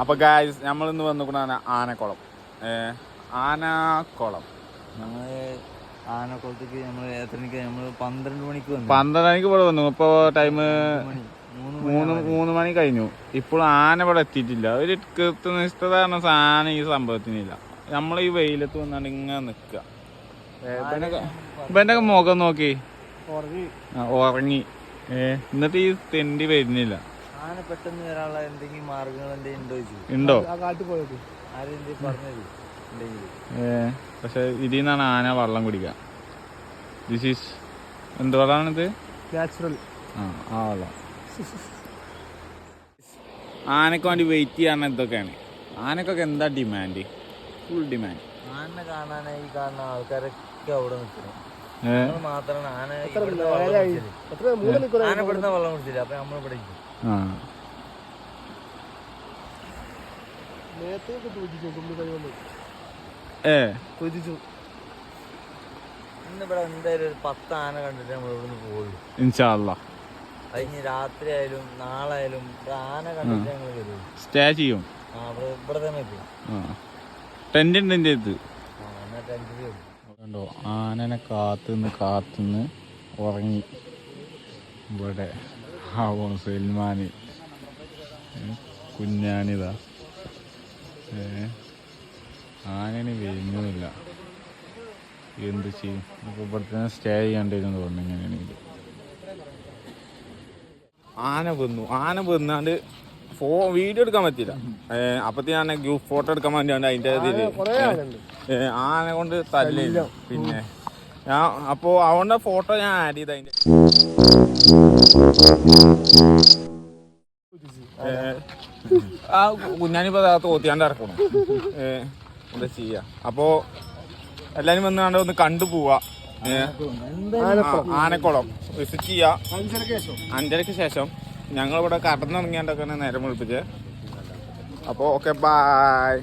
അപ്പൊ ഗായ്സ് നമ്മൾ ഇന്ന് വന്നിക്കുന്ന ആനക്കുളം ആനക്കുളം. നമ്മൾ ആനക്കുളത്തേക്ക് നമ്മൾ എത്രണിക്ക്? നമ്മൾ പന്ത്രണ്ട് മണിക്ക് വന്നു. പന്ത്രണ്ട് മണിക്ക് ഇവിടെ വന്നു. ഇപ്പൊ ടൈം മൂന്ന് മൂന്ന് മണി കഴിഞ്ഞു. ഇപ്പോൾ ആന ഇവിടെ എത്തിയിട്ടില്ല. ഒരു കൃത്യനിഷ്ഠത കാരണം സാധനം ഈ സംഭവത്തിനില്ല. നമ്മൾ ഈ വെയിലത്ത് വന്നാണ്ട് ഇങ്ങനെ നിൽക്കുക ഇവന്റെ മുഖം നോക്കി. ഉറങ്ങി. ഏഹ് എന്നിട്ട് ഈ തെണ്ടി വരുന്നില്ല. ആന പെട്ടെന്ന് വരാനുള്ള എന്തെങ്കിലും മാർഗങ്ങൾ എന്തെങ്കിലും ഉണ്ടോ ചോദിച്ചു. ഉണ്ടോ? ആരെന്തെങ്കിലും പറഞ്ഞത് ഏ പക്ഷെ ഇതിൽ നിന്നാണ് ആന വെള്ളം കുടിക്കുക. ദിസ് ഈസ് എന്ത് വെള്ളമാണിത് നാച്ചുറൽ ആ ആ വെള്ളം. ആനക്ക് വേണ്ടി വെയിറ്റ് ചെയ്യാൻ ഇതൊക്കെയാണ് ആനക്കൊക്കെ എന്താ ഡിമാൻഡ് ഫുൾ ഡിമാൻഡ് ആനെ കാണാനായി കാണുന്ന ആൾക്കാരൊക്കെ അവിടെ നിൽക്കണം മാത്രമാണ് ആന ഇവിടുന്ന് വെള്ളം കുടിച്ചത്. എത്ര മൂന്ന് മണിക്കൂർ ആന ഇവിടുന്ന് വെള്ളം കുടിച്ചില്ല. അപ്പൊ നമ്മൾ ഇവിടെ ഇരിക്കും. ആ. നേരത്തെ സൂചിച്ചു കുമ്പി കൈ കൊണ്ട് ഏ? സൂചിച്ചു. ഇന്ന് ഇവിടെ എന്തായാലും ഒരു പത്ത് ആന കണ്ടിട്ട് നമ്മൾ ഇവിടുന്ന് പോകുള്ളൂ ഇൻഷാല്ല അതിന് രാത്രി ആയാലും നാളെ ആയാലും ഇവിടെ ആന കണ്ടിട്ട് ഞങ്ങൾ വരുള്ളൂ സ്റ്റേ ചെയ്യും. ആ ഇവിടെ ഇവിടെ തന്നെ എത്തും ആ. ടെന്റ് ഉണ്ട് എന്റെ അടുത്ത് ആ ടെൻഷൻ വരും. കണ്ടോ? ആനനെ കാത്തുനിന്ന് കാത്തുനിന്ന് ഉറങ്ങി. ഇവിടെ ആവോ സൽമാന്. കുഞ്ഞാനിതാ. ആനന് വരുന്നില്ല എന്ത് ചെയ്യും? ഇപ്പൊ ഇവിടെ തന്നെ സ്റ്റേ ചെയ്യാണ്ടിരുന്നു തോന്നുന്നു ഇങ്ങനെയാണെങ്കിൽ ആന വന്നു. ആന വന്നാണ്ട് ഫോ വീഡിയോ എടുക്കാൻ പറ്റില്ല അപ്പൊ അപ്പത്തി ഞാൻ ഗ്രൂപ്പ് ഫോട്ടോ എടുക്കാൻ വേണ്ടി അതിന്റെ ആനെ കൊണ്ട് തല്ലില്ല പിന്നെ ഞാൻ അപ്പോ അവന്റെ ഫോട്ടോ ഞാൻ ആഡ് ചെയ്ത അതിന്റെ. ആ കുഞ്ഞാനിപ്പോ തോത്തിയാണ്ട് ഇറക്കണം എന്താ ചെയ്യാ? അപ്പോ എല്ലാരും വന്ന് കണ്ട് ഒന്ന് കണ്ടു പോവാ. ആനക്കുളം. വിസിറ്റ് ചെയ്യാ. അഞ്ചരക്ക് ശേഷം. അഞ്ചരക്ക് ശേഷം ഞങ്ങൾ ഇവിടെ കടന്നിറങ്ങിയാണ്ടൊക്കെ നേരം വിളിപ്പിച്ചേ അപ്പോൾ ഓക്കെ ബായ്